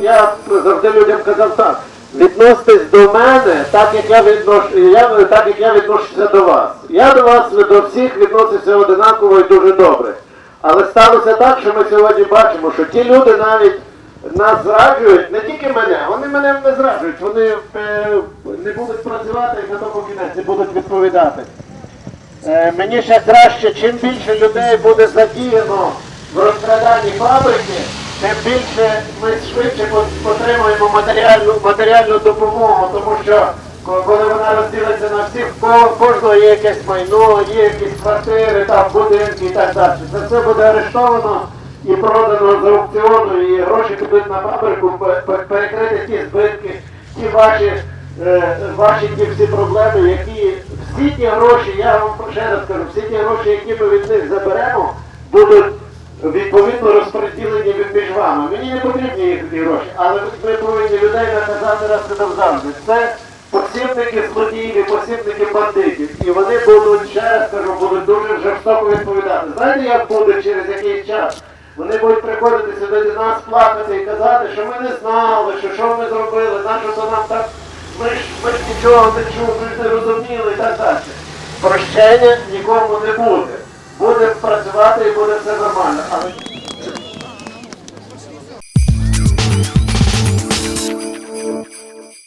я завжди людям казав так. Відноситесь до мене так, як я відношу, я, так, як я відношуся до вас. Я до вас до всіх відносився одинаково і дуже добре. Але сталося так, що ми сьогодні бачимо, що ті люди навіть нас зраджують, не тільки мене, вони мене не зраджують, вони е, не будуть працювати і на тому кінець не будуть відповідати. Е, мені ще краще, чим більше людей буде задіяно в розкраданні фабрики, тим більше ми швидше отримуємо матеріальну, матеріальну допомогу, тому що коли вона розділиться на всіх, в кожного є якесь майно, є якісь квартири, там будинки і так далі. Це все буде арештовано і продано з аукціону, і гроші підуть на фабрику пе- пе- перекрити ті збитки, ті ваші е, ваші ті всі проблеми, які всі ті гроші, я вам ще раз кажу, всі ті гроші, які ми від них заберемо, будуть відповідно розподілені вами. Мені не потрібні ті гроші, але ми повинні людей наказати раз і назавжди. Це посібники злодіїв, посібники бандитів. І вони будуть, ще раз кажу, будуть дуже жорстоко відповідати. Знаєте, як буде через якийсь час? Вони будуть приходити сюди до нас плакати і казати, що ми не знали, що що ми зробили, нащо то нам так, ми ж, ми ж нічого не чули, ми ж не розуміли і так далі. Прощення нікому не буде. Будемо працювати і буде все нормально. Але